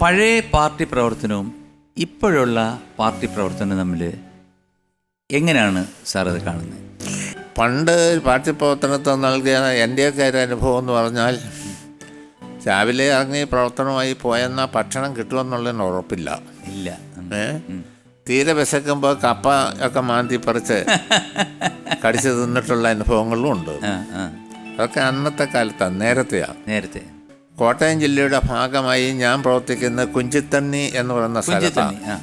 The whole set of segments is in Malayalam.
പഴയ പാർട്ടി പ്രവർത്തനവും ഇപ്പോഴുള്ള പാർട്ടി പ്രവർത്തനവും തമ്മിൽ എങ്ങനെയാണ് സാർ അത് കാണുന്നത്? പണ്ട് പാർട്ടി പ്രവർത്തനത്തെ നൽകിയ എന്റെയൊക്കെ ഒരു അനുഭവം എന്ന് പറഞ്ഞാൽ രാവിലെ ഇറങ്ങി പ്രവർത്തനമായി പോയെന്നാൽ ഭക്ഷണം കിട്ടുമെന്നുള്ളതിന് ഉറപ്പില്ല. ഇല്ല. തീരെ വിശക്കുമ്പോൾ കപ്പ ഒക്കെ മാന്തി പറിച്ച് കടിച്ചു തിന്നിട്ടുള്ള അനുഭവങ്ങളും ഉണ്ട്. അതൊക്കെ അന്നത്തെ കാലത്താണ് നേരത്തെയാണ് നേരത്തെ. കോട്ടയം ജില്ലയുടെ ഭാഗമായി ഞാൻ പ്രവർത്തിക്കുന്ന കുഞ്ചിത്തണ്ണി എന്ന് പറയുന്ന സ്ഥലത്താണ്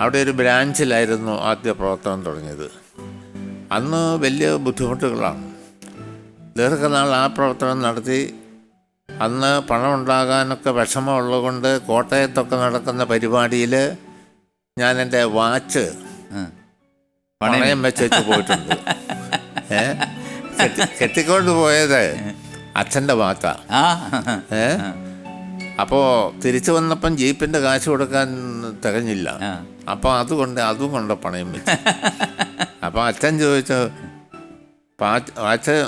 അവിടെ ഒരു ബ്രാഞ്ചിലായിരുന്നു ആദ്യ പ്രവർത്തനം തുടങ്ങിയത്. അന്ന് വലിയ ബുദ്ധിമുട്ടുകളാണ്. ദീർഘനാൾ ആ പ്രവർത്തനം നടത്തി. അന്ന് പണം ഉണ്ടാകാനൊക്കെ വിഷമമുള്ളതുകൊണ്ട് കോട്ടയത്തൊക്കെ നടക്കുന്ന പരിപാടിയിൽ ഞാൻ എന്റെ വാച്ച്. പണയം. വെച്ച് പോയിട്ടുണ്ട്. ഏ? കെട്ടി കെട്ടിക്കൊണ്ട് പോയത്. അച്ഛന്റെ വാക്ക. അപ്പോ ഏ? അപ്പോൾ തിരിച്ചു വന്നപ്പം ജീപ്പിന്റെ കാശ് കൊടുക്കാൻ തികഞ്ഞില്ല. അപ്പൊ അപ്പോൾ അതുകൊണ്ട് അതും കൊണ്ട് പണയം വെച്ചു. അപ്പോൾ അച്ഛൻ ചോദിച്ചു പാ- വാച്ച്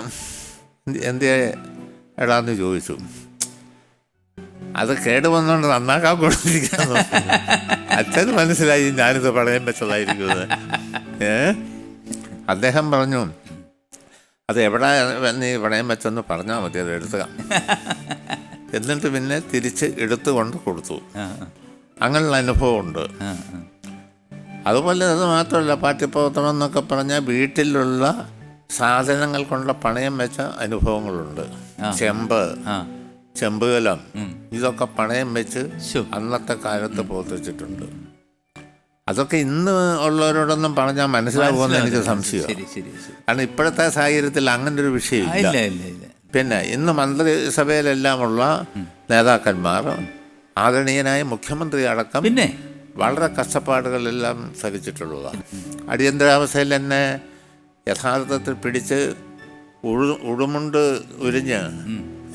എന്ത് എടാന്ന് ചോദിച്ചു. അത് കേട് വന്നുകൊണ്ട് നന്നാക്കാൻ കൊടുത്തിരിക്കുന്നു. അച്ഛന് മനസ്സിലായി ഞാനിത് പണയം വെച്ചതായിരിക്കുന്നത് ഏ? അദ്ദേഹം പറഞ്ഞു അത് എവിടെ നീ പണയം വെച്ചെന്ന് പറഞ്ഞാൽ മതി അത് എടുത്തുക എന്നിട്ട് പിന്നെ തിരിച്ച് എടുത്തുകൊണ്ട് കൊടുത്തു. അങ്ങനെയുള്ള അനുഭവമുണ്ട്. അതുപോലെ അത് മാത്രമല്ല പാഠ്യപ്രവർത്തനം എന്നൊക്കെ പറഞ്ഞാൽ വീട്ടിലുള്ള സാധനങ്ങൾ കൊണ്ടുള്ള പണയം വെച്ച അനുഭവങ്ങളുണ്ട്. ചെമ്പ് ചെമ്പുകലം ഇതൊക്കെ പണയം വെച്ച്. അന്നത്തെ കാലത്ത് പ്രവർത്തിച്ചിട്ടുണ്ട്. അതൊക്കെ ഇന്ന് ഉള്ളവരോടൊന്നും പറഞ്ഞാൽ മനസ്സിലാകുമെന്ന് എനിക്ക് സംശയം കാരണം ഇപ്പോഴത്തെ സാഹചര്യത്തിൽ അങ്ങനെ ഒരു വിഷയമില്ല പിന്നെ ഇന്ന് മന്ത്രിസഭയിലെല്ലാമുള്ള നേതാക്കന്മാർ ആദരണീയനായ മുഖ്യമന്ത്രി അടക്കം പിന്നെ? വളരെ കഷ്ടപ്പാടുകളെല്ലാം സഹിച്ചിട്ടുള്ളതാണ്. അടിയന്തരാവസ്ഥയിൽ തന്നെ യഥാർത്ഥത്തിൽ പിടിച്ച് ഉഴു ഉടുമുണ്ട് ഉരിഞ്ഞ്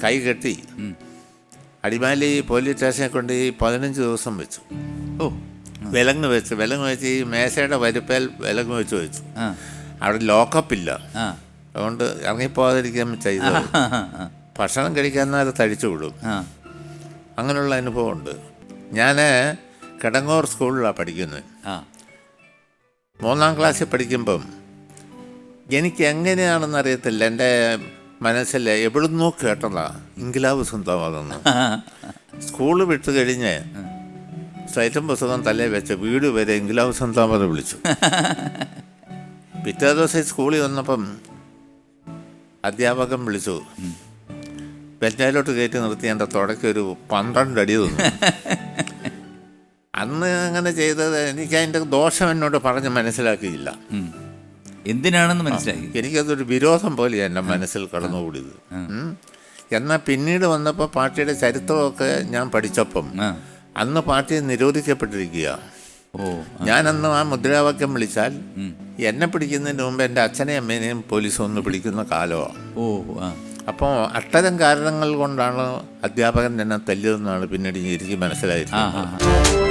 കൈ കെട്ടി അടിമാലി പോലീസ് സ്റ്റേഷനെ കൊണ്ട് പതിനഞ്ച് ദിവസം വെച്ചു. ഓ. വിലങ്ങ് വെച്ച് വിലങ്ങ് വെച്ച് ഈ മേശയുടെ വരിപ്പേൽ വിലങ്ങ് വെച്ച് വെച്ചു. അവിടെ ലോക്കപ്പില്ല ഇല്ല. അതുകൊണ്ട് ഇറങ്ങിപ്പോകാതിരിക്കാൻ ചെയ്ത. ഭക്ഷണം കഴിക്കാൻ അത് തഴിച്ചു വിടും. അങ്ങനെയുള്ള അങ്ങനെയുള്ള അനുഭവമുണ്ട് ഞാൻ കിടങ്ങൂർ സ്കൂളിലാണ് പഠിക്കുന്നത് മൂന്നാം ക്ലാസ്സിൽ പഠിക്കുമ്പം എനിക്ക് എങ്ങനെയാണെന്ന് അറിയത്തില്ല. എന്റെ മനസ്സിൽ എവിടുന്നോ കേട്ടതാ. ഇംഗ്ലാവ് സ്വന്തമാകുന്നു സ്കൂൾ വിട്ട് കഴിഞ്ഞ് സൈറ്റും പുസ്തകം തലേ വെച്ച് വീട് വരെ ഇംഗ്ലാവ് സ്വന്തമാതെ വിളിച്ചു. പിറ്റേ ദിവസം സ്കൂളിൽ വന്നപ്പം അധ്യാപകൻ വിളിച്ചു വെറ്റയിലോട്ട് കയറ്റി നിർത്തി എന്റെ തുടക്ക ഒരു പന്ത്രണ്ട് അടി തന്നു. അന്ന് അങ്ങനെ ചെയ്തത് എനിക്ക് അതിന്റെ ദോഷം എന്നോട് പറഞ്ഞ് മനസ്സിലാക്കിയില്ല. എന്തിനാണെന്ന് മനസ്സിലാക്കി എനിക്കതൊരു വിരോധം പോലെയാണ് എന്റെ മനസ്സിൽ കടന്നുകൂടിയത്. എന്നാൽ പിന്നീട് വന്നപ്പോൾ പാർട്ടിയുടെ ചരിത്രമൊക്കെ ഞാൻ പഠിച്ചപ്പം അന്ന് പാർട്ടി നിരോധിക്കപ്പെട്ടിരിക്കുക ഓ ഞാൻ അന്ന് ആ മുദ്രാവാക്യം വിളിച്ചാൽ എന്നെ പിടിക്കുന്നതിന് മുമ്പ് എന്റെ അച്ഛനെയും അമ്മേനെയും പോലീസ് ഒന്ന് പിടിക്കുന്ന കാലമാണ് ഓ അപ്പോൾ അത്തരം കാരണങ്ങൾ കൊണ്ടാണ് അധ്യാപകൻ എന്നെ തല്ലിയതെന്നാണ് പിന്നീട് എനിക്ക് മനസ്സിലായിരിക്കുന്നത്.